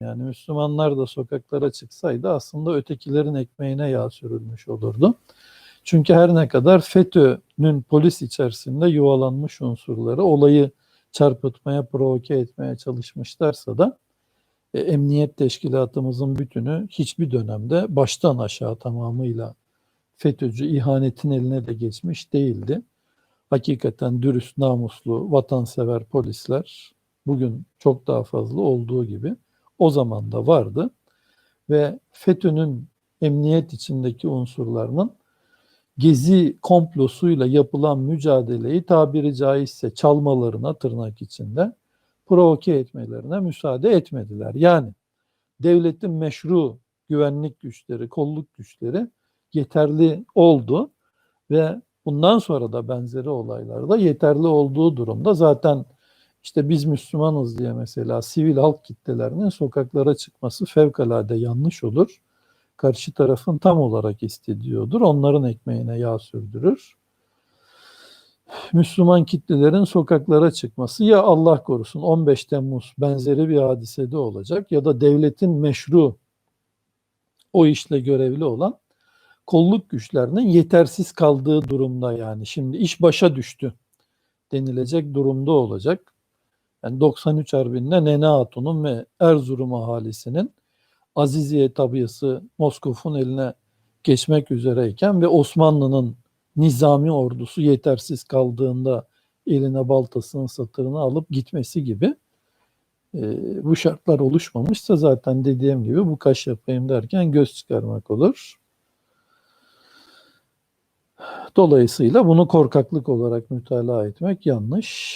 Yani Müslümanlar da sokaklara çıksaydı aslında ötekilerin ekmeğine yağ sürülmüş olurdu. Çünkü her ne kadar FETÖ'nün polis içerisinde yuvalanmış unsurları olayı çarpıtmaya, provoke etmeye çalışmışlarsa da e, emniyet teşkilatımızın bütünü hiçbir dönemde baştan aşağı tamamıyla FETÖ'cü ihanetin eline de geçmiş değildi. Hakikaten dürüst, namuslu, vatansever polisler bugün çok daha fazla olduğu gibi o zaman da vardı. Ve FETÖ'nün emniyet içindeki unsurlarının gezi komplosuyla yapılan mücadeleyi tabiri caizse çalmalarına tırnak içinde provoke etmelerine müsaade etmediler. Yani devletin meşru güvenlik güçleri, kolluk güçleri yeterli oldu ve bundan sonra da benzeri olaylarda yeterli olduğu durumda zaten işte biz Müslümanız diye mesela sivil halk kitlelerinin sokaklara çıkması fevkalade yanlış olur. Karşı tarafın tam olarak istediyordur. Onların ekmeğine yağ sürdürür. Müslüman kitlelerin sokaklara çıkması ya Allah korusun 15 Temmuz benzeri bir hadisede olacak ya da devletin meşru o işle görevli olan kolluk güçlerinin yetersiz kaldığı durumda yani şimdi iş başa düştü denilecek durumda olacak. Yani 93 Harbi'nde Nene Hatun'un ve Erzurum ahalisinin Aziziye tabiyası Moskov'un eline geçmek üzereyken ve Osmanlı'nın nizami ordusu yetersiz kaldığında eline baltasının satırını alıp gitmesi gibi e, bu şartlar oluşmamışsa zaten dediğim gibi bu kaş yapayım derken göz çıkarmak olur. Dolayısıyla bunu korkaklık olarak mütalaa etmek yanlış.